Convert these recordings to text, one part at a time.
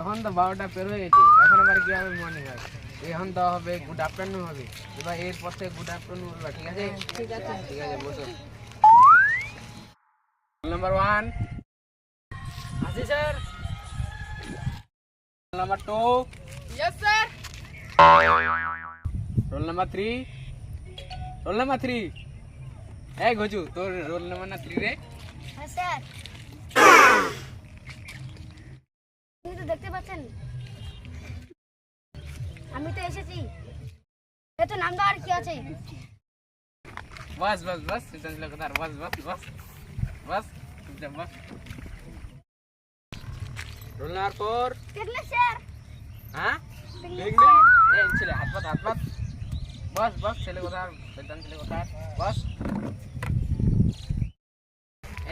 এখন তো বারোটা পের হয়ে গেছে। এখন আবার কি হবে মর্নিং হয় এখন তো হবে গুড আফটারনুন হবে। এবার এরপর থেকে গুড আফটারনুন বলবা ঠিক আছে? ঠিক আছে। ঠিক আছে বসো। নাম্বার ওয়ান আসি sir number two yes sir roll number three roll number three এই গজু তোর রোল নাম্বার না থ্রি রে? হ্যাঁ স্যার আপনি তো দেখতে পাচ্ছেন? আমি তো এসেছি। এ তো নাম দেওয়ার কি আছে। বস বস বস সিদ্ধান্ত কথা। বস বস বস বস চুপচাপ রোল নাম্বার ফোর দেখলে স্যার? হ্যাঁ? দেখলে এই ছেলে হাত পাত হাত পাত বস বস ছেলে কথা সিদ্ধান্ত ছেলে কথা। বস।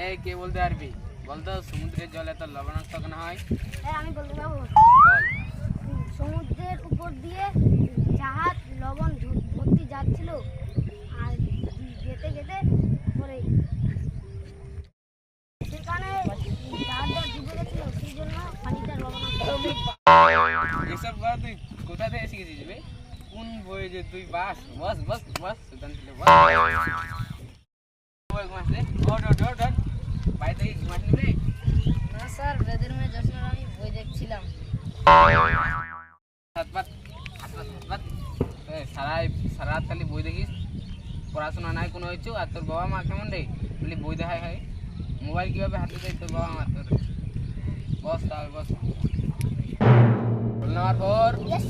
এই কে বলতে পারবি? বলতো সমুদ্রের জল এত লবণাক্ত কেন হয়? হ্যাঁ আমি বলতে সমুদ্রের উপর দিয়ে জাহাজ লবণ ভর্তি যাচ্ছিল আর যেতে যেতে পরে সেখানে জাহাজটা ডুবে গেছিল সেই জন্য পানিটা লবণাক্ত এসব কথা তুই কোথা থেকে শিখেছিস বে? কোন বই যে তুই বাস? বস বস বস সিদ্ধান্ত ছেলে বস ওট ওট ওট ওট বাড়ি থেকে ঘুমাসলি না স্যার বেদের মেয়ে আমি বই দেখছিলাম। এ, সারা খালি বই দেখিস পড়াশোনা নাই কোনো হচ্ছে আর তোর বাবা মা কেমন রে খালি বই দেখাই হয় মোবাইল কীভাবে হাতে দেয় তোর বাবা মা তোর বস তাহলে বস নাম্বার ফোর ইয়েস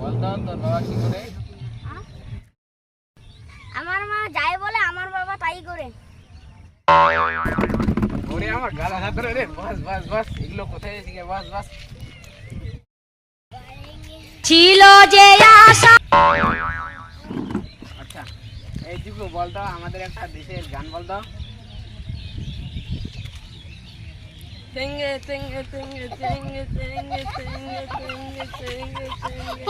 বলতো তোর বাবা কি করে আমার মা যাই বলে আমার বাবা তাই করে ওরে আমার গালা হাত ধরে রে বস বস বস এগুলো কোথায় শিখে বস বস। ছিল যে আশা। আচ্ছা এই যুগু বলতো আমাদের একটা দেশের গান বলতো তেঙ্গে তেঙ্গে তেঙ্গে তেঙ্গে তেঙ্গে তেঙ্গে তেঙ্গে তেঙ্গে তেঙ্গে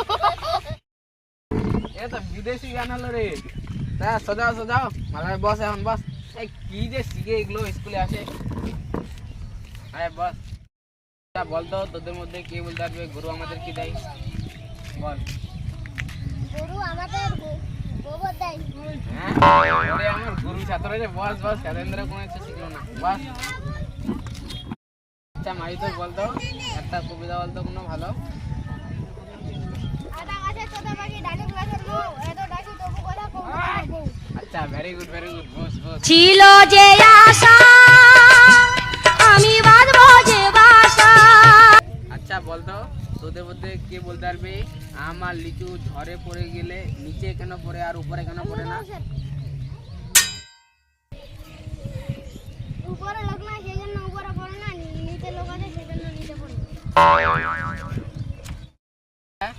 এ তো বিদেশি গান হলো রে। তা সোজাও সোজাও। মাথায় বস এখন বস। কি যে শিখে এগুলো স্কুলে আসে? আরে বস বলতো তোদের মধ্যে কে বলতে পারবে? গুরু আমাদের কি দেয়? বল। গরু আমাদের গোবর দেয়। হ্যাঁ? আমার গুরু ছাত্র রে বস বস স্বাধীনদের কোনো কিছু শিখলো না। বস। আচ্ছা মাই তো। বলতো একটা কবিতা বলতো কোনো ভালো? আচ্ছা ভেরি গুড ভেরি গুড ছিল যে আশা আমি বাঁধবো যে বাসা। আচ্ছা বলতো তোদের মধ্যে কে বলতে পারবে? আমার লিচু ঝড়ে পড়ে গেলে নিচে কেন পড়ে আর উপরে কেন পড়ে না? উপরে লোক না সেই উপরে পড়ে না নিচে লোক আছে সেই নিচে পড়ে। হ্যাঁ?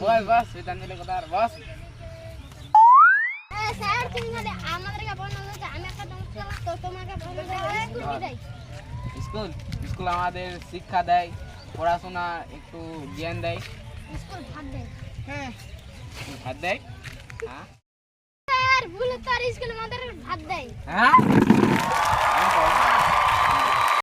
বস বস কথা আর বস? স্কুল স্কুল আমাদের শিক্ষা দেয় পড়াশোনা একটু জ্ঞান দেয়। স্কুল ভাত দেয়। হ্যাঁ। ভাত দেয়? হ্যাঁ। ভুল তার স্কুল আমাদের ভাত দেয়। হ্যাঁ?